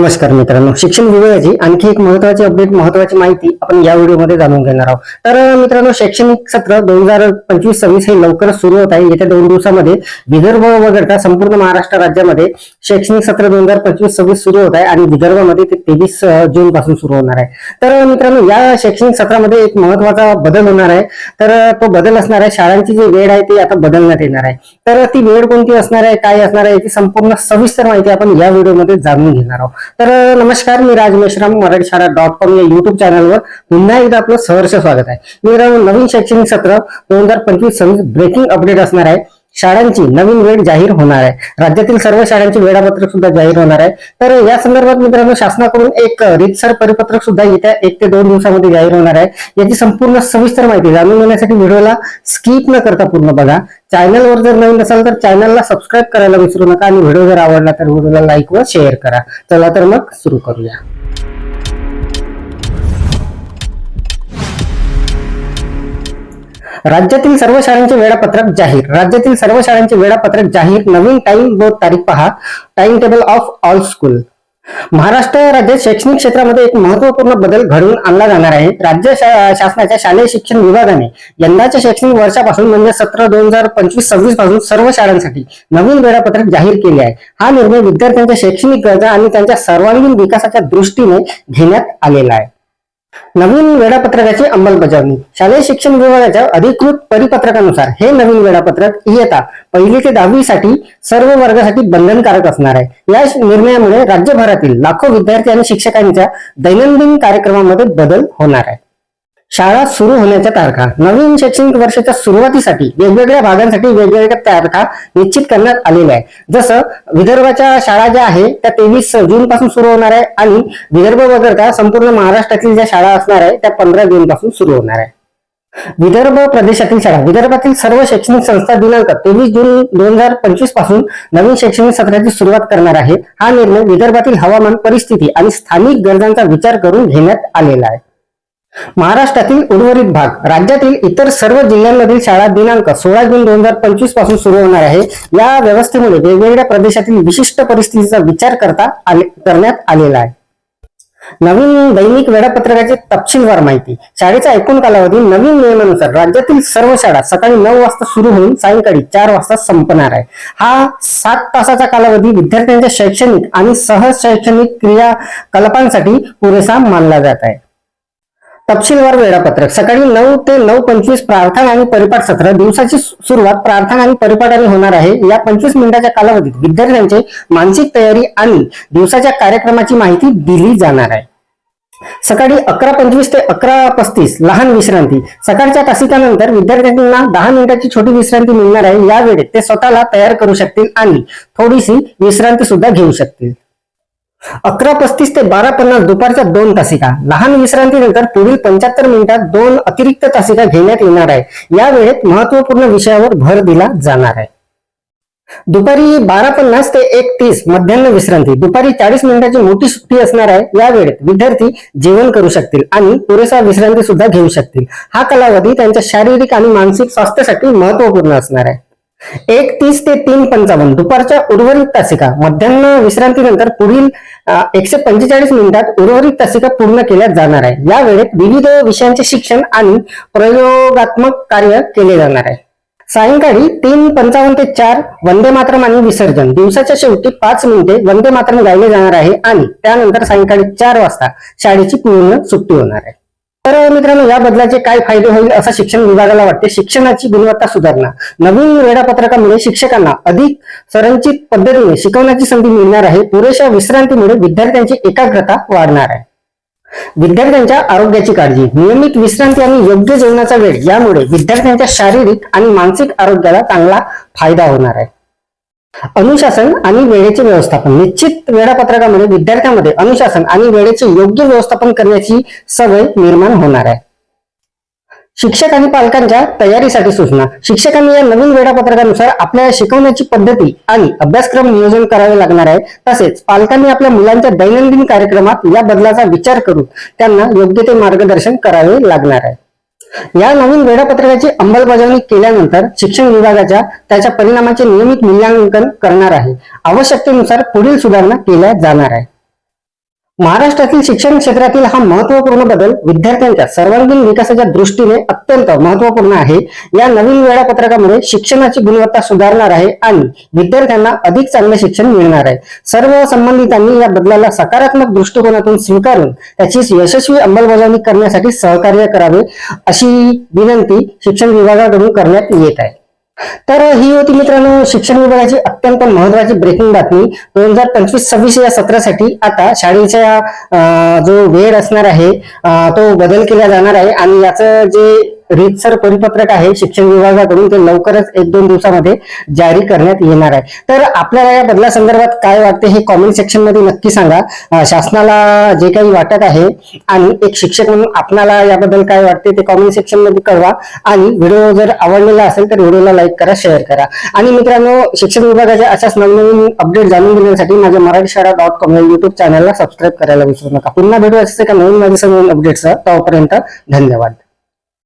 नमस्कार मित्रांनो. शिक्षण विभागाची आणखी एक महत्वाची अपडेट महत्वाची माहिती आपण या व्हिडिओमध्ये जाणून घेणार आहोत. तर मित्रांनो शैक्षणिक सत्र दोन हजार पंचवीस सव्वीस हे लवकरच सुरू होत आहे. येत्या दोन दिवसामध्ये विदर्भ वगळता संपूर्ण महाराष्ट्र राज्यामध्ये शैक्षणिक सत्र दोन हजार पंचवीस सव्वीस सुरू होत आहे आणि विदर्भामध्ये ते तेवीस जून पासून सुरू होणार आहे. तर मित्रांनो या शैक्षणिक सत्रामध्ये एक महत्त्वाचा बदल होणार आहे. तर तो बदल असणार आहे. शाळांची जी वेळ आहे ती आता बदलण्यात येणार आहे. तर ती वेळ कोणती असणार आहे काय असणार आहे याची संपूर्ण सविस्तर माहिती आपण या व्हिडिओमध्ये जाणून घेणार आहोत. तर नमस्कार मी राज मेश्राम मराठी शाळा डॉट कॉम या युट्यूब चॅनलवर पुन्हा एकदा आपलं सहर्ष स्वागत आहे. मी नवीन शैक्षणिक सत्र दोन हजार पंचवीस सव्वीस ब्रेकिंग अपडेट असणार आहे. शाळांची नवीन वेळ जाहीर होणार आहे. राज्यातील सर्व शाळांचे वेळापत्रक सुद्धा जाहीर होणार आहे. तर या संदर्भात मित्रांनो शासनाकडून एक रितसर परिपत्रक सुद्धा येत्या एक ते दोन दिवसामध्ये जाहीर होणार आहे. याची संपूर्ण सविस्तर माहिती जाणून घेण्यासाठी व्हिडिओला स्किप न करता पूर्ण बघा. चॅनलवर जर नवीन असाल तर चॅनलला सबस्क्राईब करायला विसरू नका आणि व्हिडिओ जर आवडला तर व्हिडिओला लाईक व शेअर करा. चला तर मग सुरू करूया. राज्यातील सर्व शाळांचे वेळापत्रक जाहीर. राज्यातील सर्व शाळांचे वेळापत्रक जाहीर. नवीन टाइम व तारीख पहा. Time table of all school Maharashtra राज्यात शैक्षणिक क्षेत्रामध्ये एक महत्त्वपूर्ण बदल घडवून आणला जाणार आहे. राज्य शा- शासनाच्या शालेय शिक्षण विभागाने यंदाच्या शैक्षणिक वर्षापासून म्हणजे सतरा दोन हजार पंचवीस सव्वीसपासून सर्व शाळांसाठी नवीन वेळापत्रक जाहीर केले आहे. हा निर्णय विद्यार्थ्यांच्या शैक्षणिक गरजा आणि त्यांच्या सर्वांगीण विकासाच्या दृष्टीने घेण्यात आलेला आहे. नवीन वेळापत्रकाची अंमलबजावणी. शालेय शिक्षण विभागाच्या अधिकृत परिपत्रकानुसार हे नवीन वेळापत्रक इयता पहिली ते दहावी साठी सर्व वर्गासाठी बंधनकारक असणार आहे. या निर्णयामुळे राज्यभरातील लाखो विद्यार्थी आणि शिक्षकांच्या दैनंदिन कार्यक्रमामध्ये बदल होणार आहे. शाळा सुरू होण्याच्या तारखा. नवीन शैक्षणिक वर्षाच्या सुरुवातीसाठी वेगवेगळ्या भागांसाठी वेगवेगळ्या तारखा निश्चित करण्यात आलेल्या आहे जसं विदर्भाच्या शाळा ज्या आहे त्या तेवीस जून पासून सुरू होणार आहे आणि विदर्भ वगळता संपूर्ण महाराष्ट्रातील ज्या शाळा असणार आहे त्या पंधरा जून पासून सुरू होणार आहे. विदर्भ प्रदेशातील शाळा. विदर्भातील सर्व शैक्षणिक संस्था दिनांक तेवीस जून दोन हजार पंचवीसपासून नवीन शैक्षणिक सत्राची सुरुवात करणार आहे हा निर्णय विदर्भातील हवामान परिस्थिती आणि स्थानिक गरजांचा विचार करून घेण्यात आलेला आहे. महाराष्ट्रातील उर्वरित भाग राज्यातील इतर सर्व जिल्ह्यांमधील शाळा दिनांक सोळा जून दोन हजार पंचवीसपासून सुरू होणार आहे. या व्यवस्थेमुळे वेगवेगळ्या प्रदेशातील विशिष्ट परिस्थितीचा विचार करता आले करण्यात आलेला आहे. नवीन दैनिक वेळापत्रकाची तपशीलवार माहिती. शाळेचा एकूण कालावधी नवीन नियमानुसार राज्यातील सर्व शाळा सकाळी नऊ वाजता सुरू होऊन सायंकाळी चार वाजता संपणार आहे. हा सात तासाचा कालावधी विद्यार्थ्यांच्या शैक्षणिक आणि सहज शैक्षणिक क्रियाकलापांसाठी पुरेसा मानला जात आहे. तपशीलवार वेळापत्रक. सकाळी नऊ ते नऊ पंचवीस प्रार्थना आणि परिपाठ सत्र. दिवसाची सुरुवात प्रार्थना आणि परिपाठाने होणार आहे. या पंचवीस मिनिटाच्या कालावधीत विद्यार्थ्यांचे मानसिक तयारी आणि दिवसाच्या कार्यक्रमाची माहिती दिली जाणार आहे. सकाळी अकरा पंचवीस ते अकरा पस्तीस लहान विश्रांती. सकाळच्या तासिकानंतर विद्यार्थ्यांना दहा मिनिटाची छोटी विश्रांती मिळणार आहे. या वेळेत ते स्वतःला तयार करू शकतील आणि थोडीशी विश्रांती सुद्धा घेऊ शकतील. अकरा पस्तीस ते बारा पन्नास दुपारच्या दोन तासिका. लहान विश्रांतीनंतर पुढील पंच्याहत्तर मिनिटात दोन अतिरिक्त तासिका घेण्यात येणार आहे. या वेळेत महत्त्वपूर्ण विषयावर भर दिला जाणार आहे. दुपारी बारा पन्नास ते एक तीस मध्यान्ह विश्रांती. दुपारी चाळीस मिनिटाची मोठी सुट्टी असणार आहे. या वेळेत विद्यार्थी जेवण करू शकतील आणि पुरेसा विश्रांती सुद्धा घेऊ शकतील. हा कालावधी त्यांच्या शारीरिक आणि मानसिक स्वास्थ्यासाठी महत्त्वपूर्ण असणार आहे. एक तीस ते तीन पंचावन्न. दुपारच्या उर्वरित तासिका. मध्यान्ह विश्रांतीनंतर पुढील एकशे पंचेचाळीस मिनिटात उर्वरित तासिका पूर्ण केल्या जाणार आहे. या वेळेत विविध विषयांचे शिक्षण आणि प्रयोगात्मक कार्य केले जाणार आहे. सायंकाळी तीन पंचावन्न ते चार वंदे मातरम आणि विसर्जन. दिवसाच्या शेवटी पाच मिनिटे वंदे मातरम गायले जाणार आहे आणि त्यानंतर सायंकाळी चार वाजता शाळेची पूर्ण सुट्टी होणार आहे. तर मित्रांनो या बदलाचे काय फायदे होईल असं शिक्षण विभागाला वाटते. शिक्षणाची गुणवत्ता सुधारणा. नवीन वेळापत्रकामुळे शिक्षकांना अधिक संरचित पद्धतीने शिकवण्याची संधी मिळणार आहे. पुरेशा विश्रांतीमुळे विद्यार्थ्यांची एकाग्रता वाढणार आहे. विद्यार्थ्यांच्या आरोग्याची काळजी. नियमित विश्रांती आणि योग्य जेवणाचा वेळ यामुळे विद्यार्थ्यांच्या शारीरिक आणि मानसिक आरोग्याला चांगला फायदा होणार आहे. अनुशासन आणि वेळेचे व्यवस्थापन. निश्चित वेळापत्रकामध्ये विद्यार्थ्यांमध्ये अनुशासन आणि वेळेचे योग्य व्यवस्थापन करण्याची सवय निर्माण होणार आहे. शिक्षक आणि पालकांच्या तयारीसाठी सूचना. शिक्षकांनी या नवीन वेळापत्रकानुसार आपल्या शिकवण्याची पद्धती आणि अभ्यासक्रम नियोजन करावे लागणार आहे. तसेच पालकांनी आपल्या मुलांच्या दैनंदिन कार्यक्रमात या बदलाचा विचार करून त्यांना योग्य ते मार्गदर्शन करावे लागणार आहे. या नवीन वेळापत्रकाची अंमलबजावणी केल्यानंतर शिक्षण विभागाच्या त्याच्या परिणामाचे नियमित मूल्यांकन करणार आहे. आवश्यकतेनुसार पुढील सुधारणा केल्या जाणार आहे. महाराष्ट्रातील शिक्षण क्षेत्रातील हा महत्त्वपूर्ण बदल विद्यार्थ्यांच्या सर्वांगीण विकासाच्या दृष्टीने अत्यंत महत्त्वपूर्ण आहे. या नवीन वेळापत्रकामुळे शिक्षणाची गुणवत्ता सुधारणार आहे आणि विद्यार्थ्यांना अधिक चांगले शिक्षण मिळणार आहे. सर्व संबंधितांनी या बदलाला सकारात्मक दृष्टिकोनातून स्वीकारून त्याची यशस्वी अंमलबजावणी करण्यासाठी सहकार्य करावे अशी विनंती शिक्षण विभागाकडून करण्यात येत आहे. तर ही होती मित्रांनो शिक्षण विभागाची अत्यंत महत्वाची ब्रेकिंग बातमी. दोन हजार पंचवीस सव्वीस या सत्रासाठी आता शाळेच्या जो वेळ असणार आहे तो बदल केला जाणार आहे. आणि याचं जे रीतसर परिपत्रक आहे. शिक्षण विभागाकडून ते लवकरच एक दोन दिवसामध्ये जारी करण्यात येणार आहे. तर आपल्याला या बदलासंदर्भात काय वाटते हे कॉमेंट सेक्शनमध्ये नक्की सांगा. शासनाला जे काही वाटत आहे आणि एक शिक्षक म्हणून आपणाला याबद्दल काय वाटते ते कॉमेंट सेक्शनमध्ये कळवा. आणि व्हिडिओ जर आवडलेला असेल तर व्हिडिओला लाईक करा शेअर करा. आणि मित्रांनो शिक्षण विभागाच्या अशाच नवनवीन अपडेट जाणून घेण्यासाठी माझ्या मराठी शाळा डॉट कॉम या युट्यूब चॅनलला सबस्क्राईब करायला विसरू नका. पुन्हा भेटू असे का नवीन माझ्या नवीन अपडेट्स तोपर्यंत धन्यवाद.